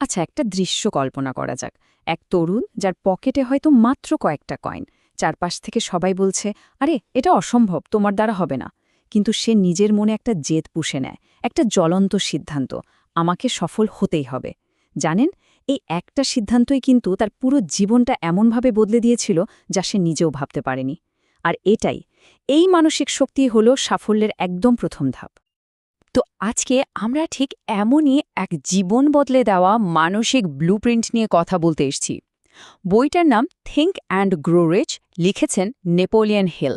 আচ্ছা একটা দৃশ্য কল্পনা করা যাক। এক তরুণ, যার পকেটে হয়তো মাত্র কয়েকটা কয়েন। চারপাশ থেকে সবাই বলছে, আরে, এটা অসম্ভব, তোমার দ্বারা হবে না। কিন্তু সে নিজের মনে একটা জেদ পুষে নেয়, একটা জ্বলন্ত সিদ্ধান্ত, আমাকে সফল হতেই হবে। জানেন, এই একটা সিদ্ধান্তই কিন্তু তার পুরো জীবনটা এমনভাবে বদলে দিয়েছিল, যা সে নিজেও ভাবতে পারেনি। আর এটাই, এই মানসিক শক্তি হল সাফল্যের একদম প্রথম ধাপ। তো আজকে আমরা ঠিক এমনই এক জীবন বদলে দেওয়া মানসিক ব্লুপ্রিন্ট নিয়ে কথা বলতে এসছি। বইটার নাম থিঙ্ক অ্যান্ড গ্রো রিচ লিখেছেন নেপোলিয়ন হিল।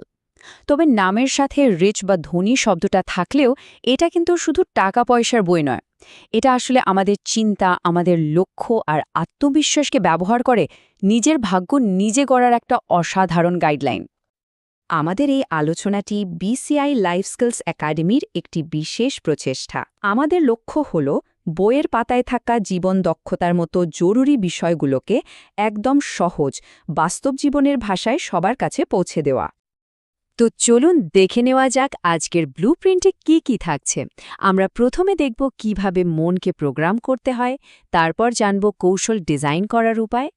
তবে নামের সাথে রিচ বা ধনী শব্দটা থাকলেও এটা কিন্তু শুধু টাকা পয়সার বই নয়। এটা আসলে আমাদের চিন্তা, আমাদের লক্ষ্য আর আত্মবিশ্বাসকে ব্যবহার করে নিজের ভাগ্য নিজে গড়ার একটা অসাধারণ গাইডলাইন আমাদের এই আলোচনাটি বিসিআই লাইফ স্কিলস একাডেমির একটি বিশেষ প্রচেষ্টা। আমাদের লক্ষ্য হল বইয়ের পাতায় থাকা জীবন দক্ষতার মতো জরুরি বিষয়গুলোকে একদম সহজ, বাস্তব জীবনের ভাষায় সবার কাছে পৌঁছে দেওয়া। তো চলুন দেখে নেওয়া যাক আজকের ব্লু প্রিন্টে কী কী থাকছে। আমরা প্রথমে দেখব কীভাবে মনকে প্রোগ্রাম করতে হয়, তারপর জানব কৌশল ডিজাইন করার উপায়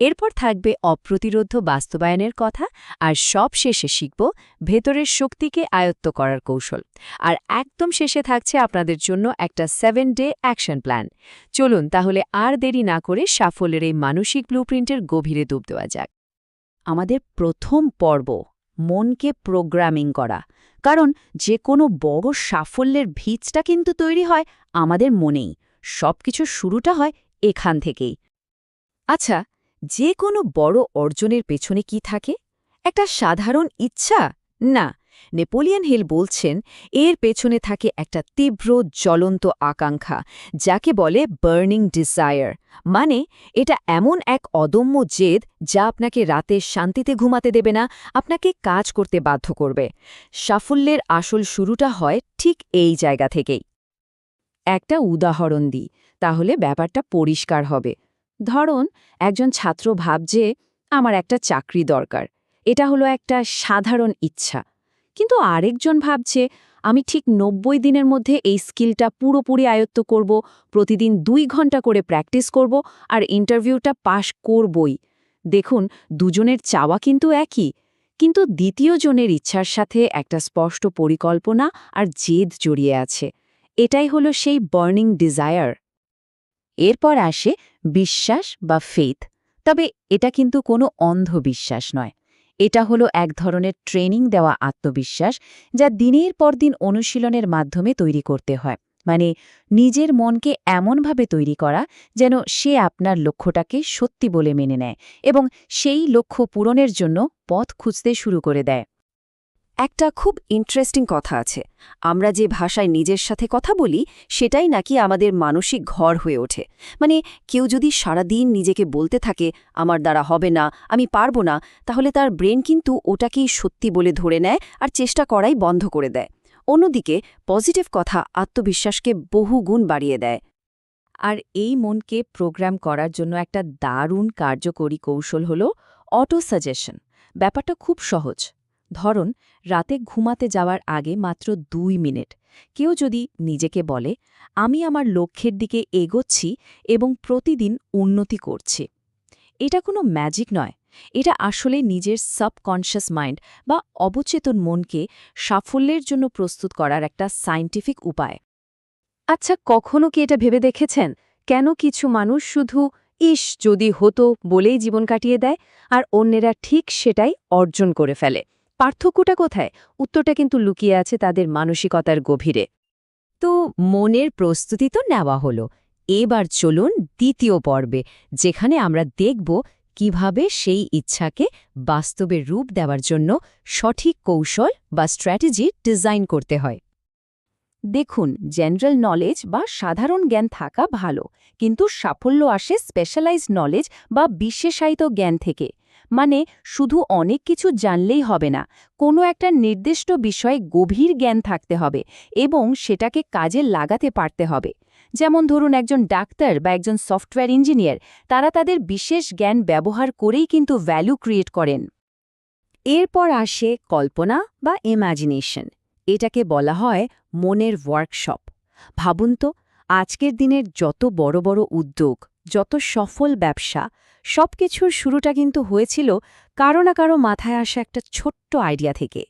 এরপর থাকবে অপ্রতিরোধ বাস্তবায়নের কথা, আর সব শেষে শিখব ভেতরের শক্তিকে আয়ত্ত করার কৌশল। আর একদম শেষে থাকছে আপনাদের জন্য একটা সেভেন ডে অ্যাকশন প্ল্যান চলুন তাহলে আর দেরি না করে সাফল্যের এই মানসিক ব্লুপ্রিন্টের গভীরে ডুব দেওয়া যাক। আমাদের প্রথম পর্ব, মনকে প্রোগ্রামিং করা। কারণ যে কোনো বড় সাফল্যের ভিতটা কিন্তু তৈরি হয় আমাদের মনেই। সব কিছুর শুরুটা হয় এখান থেকেই। আচ্ছা যে কোনো বড় অর্জনের পেছনে কি থাকে? একটা সাধারণ ইচ্ছা? না। নেপোলিয়ন হিল বলছেন, এর পেছনে থাকে একটা তীব্র, জ্বলন্ত আকাঙ্ক্ষা, যাকে বলে বার্নিং ডিজায়ার। মানে এটা এমন এক অদম্য জেদ যা আপনাকে রাতে শান্তিতে ঘুমাতে দেবে না, আপনাকে কাজ করতে বাধ্য করবে। সাফল্যের আসল শুরুটা হয় ঠিক এই জায়গা থেকেই। একটা উদাহরণ দিই, তাহলে ব্যাপারটা পরিষ্কার হবে। ধরুন, একজন ছাত্র ভাবছে, আমার একটা চাকরি দরকার। এটা হলো একটা সাধারণ ইচ্ছা। কিন্তু আরেকজন ভাবছে, আমি ঠিক নব্বই দিনের মধ্যে এই স্কিলটা পুরোপুরি আয়ত্ত করব, প্রতিদিন দুই ঘণ্টা করে প্র্যাকটিস করব আর ইন্টারভিউটা পাশ করবই। দেখুন, দুজনের চাওয়া কিন্তু একই। কিন্তু দ্বিতীয় জনের ইচ্ছার সাথে একটা স্পষ্ট পরিকল্পনা আর জেদ জড়িয়ে আছে। এটাই হলো সেই বার্নিং ডিজায়ার। এরপর আসে বিশ্বাস বা ফেথ তবে এটা কিন্তু কোনো অন্ধবিশ্বাস নয়। এটা হলো এক ধরনের ট্রেনিং দেওয়া আত্মবিশ্বাস যা দিনের পর দিন অনুশীলনের মাধ্যমে তৈরি করতে হয়। মানে নিজের মনকে এমনভাবে তৈরি করা যেন সে আপনার লক্ষ্যটাকে সত্যি বলে মেনে নেয় এবং সেই লক্ষ্য পূরণের জন্য পথ খুঁজতে শুরু করে দেয়। একটা খুব ইন্টারেস্টিং কথা আছে। আমরা যে ভাষায় নিজের সাথে কথা বলি, সেটাই নাকি আমাদের মানসিক ঘর হয়ে ওঠে। মানে কেউ যদি সারাদিন নিজেকে বলতে থাকে, আমার দ্বারা হবে না, আমি পারব না তাহলে তার ব্রেন কিন্তু ওটাকেই সত্যি বলে ধরে নেয় আর চেষ্টা করাই বন্ধ করে দেয়। অন্যদিকে পজিটিভ কথা আত্মবিশ্বাসকে বহু গুণ বাড়িয়ে দেয়। আর এই মনকে প্রোগ্রাম করার জন্য একটা দারুণ কার্যকরী কৌশল হল অটো সাজেশন ব্যাপারটা খুব সহজ। ধরুন, রাতে ঘুমাতে যাওয়ার আগে মাত্র দুই মিনিট। কেউ যদি নিজেকে বলে, আমি আমার লক্ষ্যের দিকে এগোচ্ছি এবং প্রতিদিন উন্নতি করছি। এটা কোনো ম্যাজিক নয়। এটা আসলে নিজের সাবকনশিয়াস মাইন্ড বা অবচেতন মনকে সাফল্যের জন্য প্রস্তুত করার একটা সায়েন্টিফিক উপায়। আচ্ছা কখনো কি এটা ভেবে দেখেছেন? কেন কিছু মানুষ শুধু, ইস, যদি হতো বলেই জীবন কাটিয়ে দেয়, আর অন্যেরা ঠিক সেটাই অর্জন করে ফেলে। পার্থক্যটা কোথায়? উত্তরটা কিন্তু লুকিয়ে আছে তাদের মানসিকতার গভীরে। তো মনের প্রস্তুতি তো নেওয়া হলো। এবার চলুন দ্বিতীয় পর্বে, যেখানে আমরা দেখব কীভাবে সেই ইচ্ছাকে বাস্তবে রূপ দেওয়ার জন্য সঠিক কৌশল বা স্ট্র্যাটেজি ডিজাইন করতে হয়। দেখুন, জেনারেল নলেজ বা সাধারণ জ্ঞান থাকা ভালো, কিন্তু সাফল্য আসে স্পেশালাইজড নলেজ বা বিশেষায়িত জ্ঞান থেকে। মানে শুধু অনেক কিছু জানলেই হবে না, কোনো একটা নির্দিষ্ট বিষয়ে গভীর জ্ঞান থাকতে হবে এবং সেটাকে কাজে লাগাতে পারতে হবে। যেমন ধরুন একজন ডাক্তার বা একজন সফটওয়্যার ইঞ্জিনিয়ার, তারা তাদের বিশেষ জ্ঞান ব্যবহার করেই কিন্তু ভ্যালু ক্রিয়েট করেন। এরপর আসে কল্পনা বা ইম্যাজিনেশন এটাকে বলা হয় মনের ওয়ার্কশপ ভাবুন তো, আজকের দিনের যত বড় বড় উদ্যোগ যত সফল ব্যবসা, সবকিছুর শুরুটা কিন্তু হয়েছিল কারও না কারও মাথায় আসা একটা ছোট্ট আইডিয়া থেকে।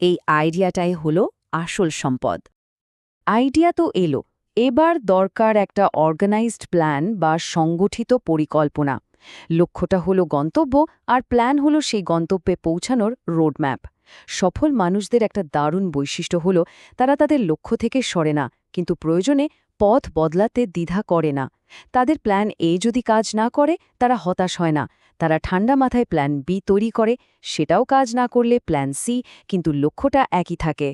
এই আইডিয়াটাই হলো আসল সম্পদ। আইডিয়া তো এলো, এবার দরকার একটা অর্গানাইজড প্ল্যান বা সংগঠিত পরিকল্পনা। লক্ষ্যটা হলো গন্তব্য আর প্ল্যান হলো সেই গন্তব্যে পৌঁছানোর রোডম্যাপ সফল মানুষদের একটা দারুণ বৈশিষ্ট্য হলো তারা তাদের লক্ষ্য থেকে সরে না, কিন্তু প্রয়োজনে পথ বদলাতে দ্বিধা করে না। তাদের প্ল্যান এ যদি কাজ না করে, তারা হতাশ হয় না। তারা ঠান্ডা মাথায় প্ল্যান বি তৈরি করে, সেটাও কাজ না করলে প্ল্যান সি কিন্তু লক্ষ্যটা একই থাকে।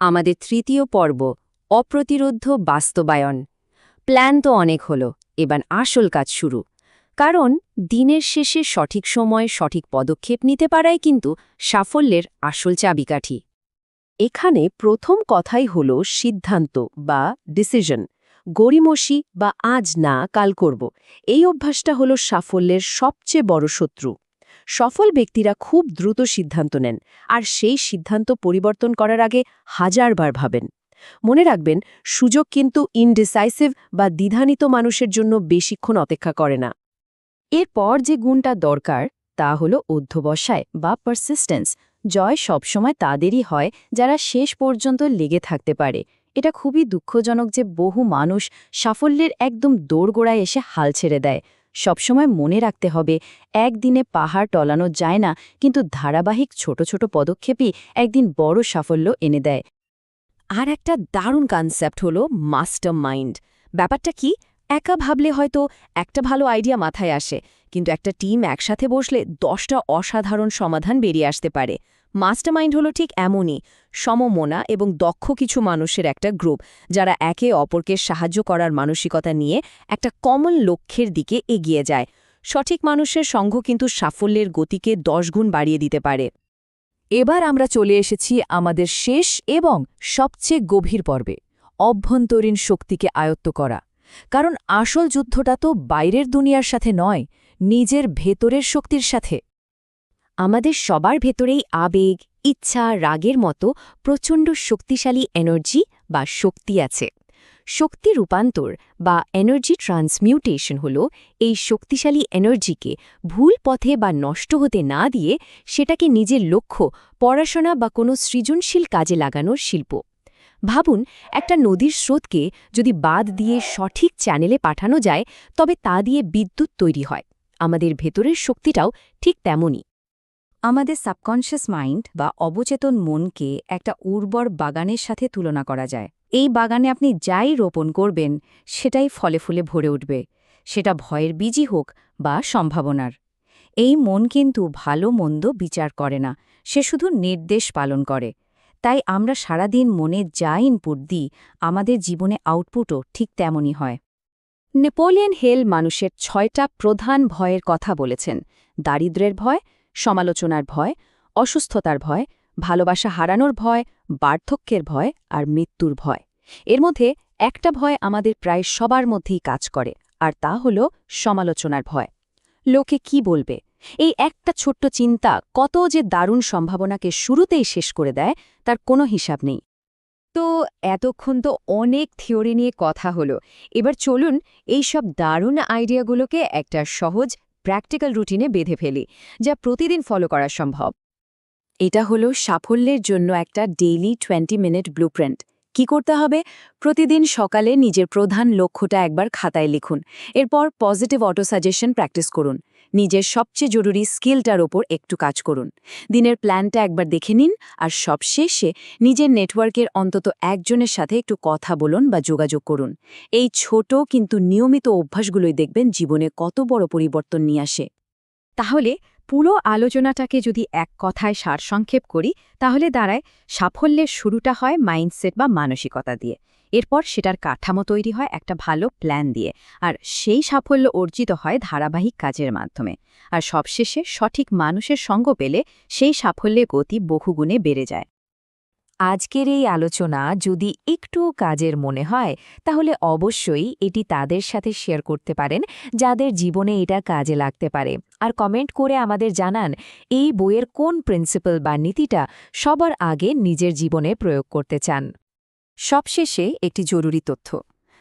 আমাদের তৃতীয় পর্ব অপ্রতিরোধ বাস্তবায়ন। প্ল্যান তো অনেক হলো, এবার আসল কাজ শুরু। কারণ দিনের শেষে সঠিক সময়ে সঠিক পদক্ষেপ নিতে পারাই কিন্তু সাফল্যের আসল চাবিকাঠি। এখানে প্রথম কথাই হল সিদ্ধান্ত বা ডিসিশন গড়িমসি বা আজ না, কাল করব। এই অভ্যাসটা হল সাফল্যের সবচেয়ে বড় শত্রু। সফল ব্যক্তিরা খুব দ্রুত সিদ্ধান্ত নেন, আর সেই সিদ্ধান্ত পরিবর্তন করার আগে হাজারবার ভাবেন। মনে রাখবেন, সুযোগ কিন্তু ইনডিসাইসিভ বা দ্বিধানিত মানুষের জন্য বেশিক্ষণ অপেক্ষা করে না। এরপর যে গুণটা দরকার, তা হল অধ্যবসায় বা পারসিস্টেন্স জয় সবসময় তাদেরই হয় যারা শেষ পর্যন্ত লেগে থাকতে পারে। এটা খুবই দুঃখজনক যে বহু মানুষ সাফল্যের একদম দোরগোড়ায় এসে হাল ছেড়ে দেয়। সবসময় মনে রাখতে হবে, একদিনে পাহাড় টলানো যায় না, কিন্তু ধারাবাহিক ছোট ছোট পদক্ষেপই একদিন বড় সাফল্য এনে দেয়। আর একটা দারুণ কনসেপ্ট হলো মাস্টার মাইন্ড ব্যাপারটা কি? একা ভাবলে হয়তো একটা ভালো আইডিয়া মাথায় আসে কিন্তু একটা টিম একসাথে বসলে দশটা অসাধারণ সমাধান বেরিয়ে আসতে পারে। মাস্টারমাইন্ড হলো ঠিক এমনই, সমমনা এবং দক্ষ কিছু মানুষের একটা গ্রুপ, যারা একে অপরকে সাহায্য করার মানসিকতা নিয়ে একটা কমন লক্ষ্যের দিকে এগিয়ে যায়। সঠিক মানুষের সঙ্গ কিন্তু সাফল্যের গতিকে দশ গুণ বাড়িয়ে দিতে পারে। এবার আমরা চলে এসেছি আমাদের শেষ এবং সবচেয়ে গভীর পর্বে, অভ্যন্তরীণ শক্তিকে আয়ত্ত করা। কারণ আসল যুদ্ধটা তো বাইরের দুনিয়ার সাথে নয় নিজের ভেতরের শক্তির সাথে। আমাদের সবার ভেতরেই আবেগ, ইচ্ছা, রাগের মতো প্রচণ্ড শক্তিশালী এনার্জি বা শক্তি আছে। শক্তি রূপান্তর বা এনার্জি ট্রান্সমিউটেশন হল এই শক্তিশালী এনার্জিকে ভুল পথে বা নষ্ট হতে না দিয়ে সেটাকে নিজের লক্ষ্য, পড়াশোনা বা কোনো সৃজনশীল কাজে লাগানোর শিল্প। ভাবুন, একটা নদীর স্রোতকে যদি বাদ দিয়ে সঠিক চ্যানেলে পাঠানো যায়, তবে তা দিয়ে বিদ্যুৎ তৈরি হয়। আমাদের ভেতরের শক্তিটাও ঠিক তেমনই। আমাদের সাবকনশিয়াস মাইন্ড বা অবচেতন মনকে একটা উর্বর বাগানের সাথে তুলনা করা যায়। এই বাগানে আপনি যাই রোপণ করবেন, সেটাই ফলে ফুলে ভরে উঠবে। সেটা ভয়ের বীজই হোক বা সম্ভাবনার। এই মন কিন্তু ভালো মন্দ বিচার করে না, সে শুধু নির্দেশ পালন করে। তাই আমরা সারাদিন মনে যা ইনপুট দিই, আমাদের জীবনে আউটপুটও ঠিক তেমনই হয়। নেপোলিয়ন হেল মানুষের ছয়টা প্রধান ভয়ের কথা বলেছেন। দারিদ্র্যের ভয়, সমালোচনার ভয়, অসুস্থতার ভয়, ভালোবাসা হারানোর ভয়, বার্ধক্যের ভয় আর মৃত্যুর ভয়। এর মধ্যে একটা ভয় আমাদের প্রায় সবার মধ্যেই কাজ করে, আর তা হল সমালোচনার ভয়। লোকে কি বলবে? এই একটা ছোট্ট চিন্তা কত যে দারুণ সম্ভাবনাকে শুরুতেই শেষ করে দেয়, তার কোনো হিসাব নেই। তো এতক্ষণ তো অনেক থিওরি নিয়ে কথা হলো। এবার চলুন এই সব দারুণ আইডিয়াগুলোকে একটা সহজ, প্র্যাকটিক্যাল রুটিনে বেঁধে ফেলি, যা প্রতিদিন ফলো করা সম্ভব। এটা হলো সাফল্যের জন্য একটা ডেইলি টোয়েন্টি মিনিট ব্লুপ্রিন্ট। কি করতে হবে? প্রতিদিন সকালে নিজের প্রধান লক্ষ্যটা একবার খাতায় লিখুন। এরপর পজিটিভ অটো সাজেশন প্র্যাকটিস করুন। নিজের সবচেয়ে জরুরি স্কিলটার ওপর একটু কাজ করুন। দিনের প্ল্যানটা একবার দেখে নিন আর সবশেষে নিজের নেটওয়ার্কের অন্তত একজনের সাথে একটু কথা বলুন বা যোগাযোগ করুন। এই ছোট কিন্তু নিয়মিত অভ্যাসগুলোই দেখবেন জীবনে কত বড় পরিবর্তন নিয়ে আসে। তাহলে পুরো আলোচনাটাকে যদি এক কথায় সারসংক্ষেপ করি, তাহলে দাঁড়ায়, সাফল্যের শুরুটা হয় মাইন্ডসেট বা মানসিকতা দিয়ে। এরপর সেটার কাঠামো তৈরি হয় একটা ভালো প্ল্যান দিয়ে, আর সেই সাফল্য অর্জিত হয় ধারাবাহিক কাজের মাধ্যমে। আর সবশেষে সঠিক মানুষের সঙ্গ পেলে সেই সাফল্যের গতি বহুগুণে বেড়ে যায়। আজকের এই আলোচনা যদি একটু কাজের মনে হয়, তাহলে অবশ্যই এটি তাদের সাথে শেয়ার করতে পারেন, যাদের জীবনে এটা কাজে লাগতে পারে। আর কমেন্ট করে আমাদের জানান, এই বইয়ের কোন প্রিন্সিপাল বা নীতিটা সবার আগে নিজের জীবনে প্রয়োগ করতে চান? সবশেষে একটি জরুরি তথ্য।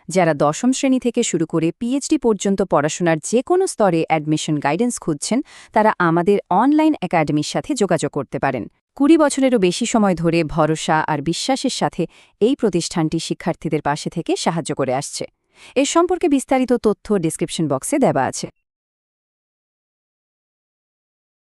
যারা দশম শ্রেণি থেকে শুরু করে পিএইচডি পর্যন্ত পড়াশোনার যে কোনো স্তরে অ্যাডমিশন গাইডেন্স খুঁজছেন, তারা আমাদের অনলাইন একাডেমির সাথে যোগাযোগ করতে পারেন। কুড়ি বছরেরও বেশি সময় ধরে ভরসা আর বিশ্বাসের সাথে এই প্রতিষ্ঠানটি শিক্ষার্থীদের পাশে থেকে সাহায্য করে আসছে। এ সম্পর্কে বিস্তারিত তথ্য ডিসক্রিপশন বক্সে দেওয়া আছে।